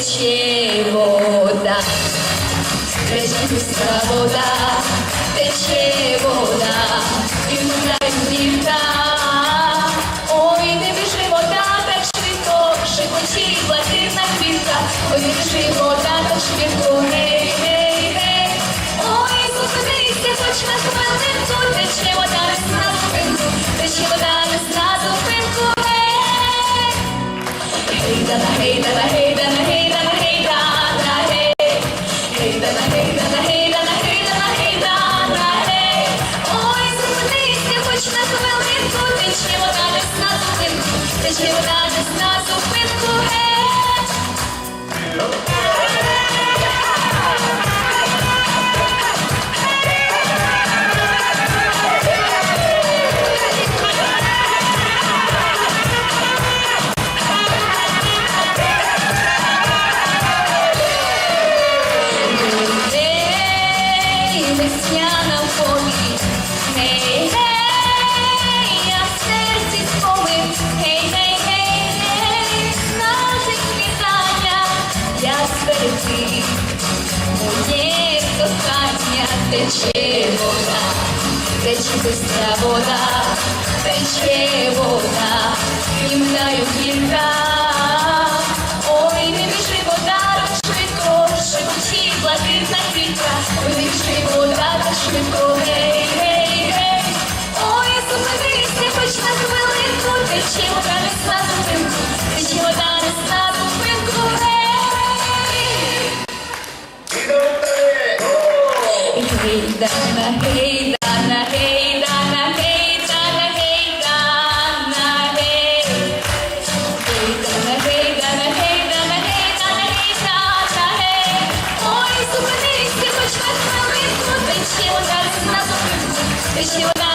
тече вода, Христинська вода, тече вода, і вона дівка, ой, не біжи вода, так швидко, шепочі, блакитна квітка, ой, не біжи вода, так швидко, гей, гей, гей, ой, зупинися, хоч на хвилинку, тече вода, не зна зупинку, тече вода, не зна зупинку, гей, гей, да, гей, да, гей, хоч на хвилинку, тече вода не на зупинку, тече вода не на зупинку, тече вода, тече бистра вода, тече вода, гімнаю гірка. Ой, не біжи вода, так швидко, шепочі, блакитна квітка, Ой, не біжи вода, так швидко, гей, Heydana, heydana, heydana, hey. Hey.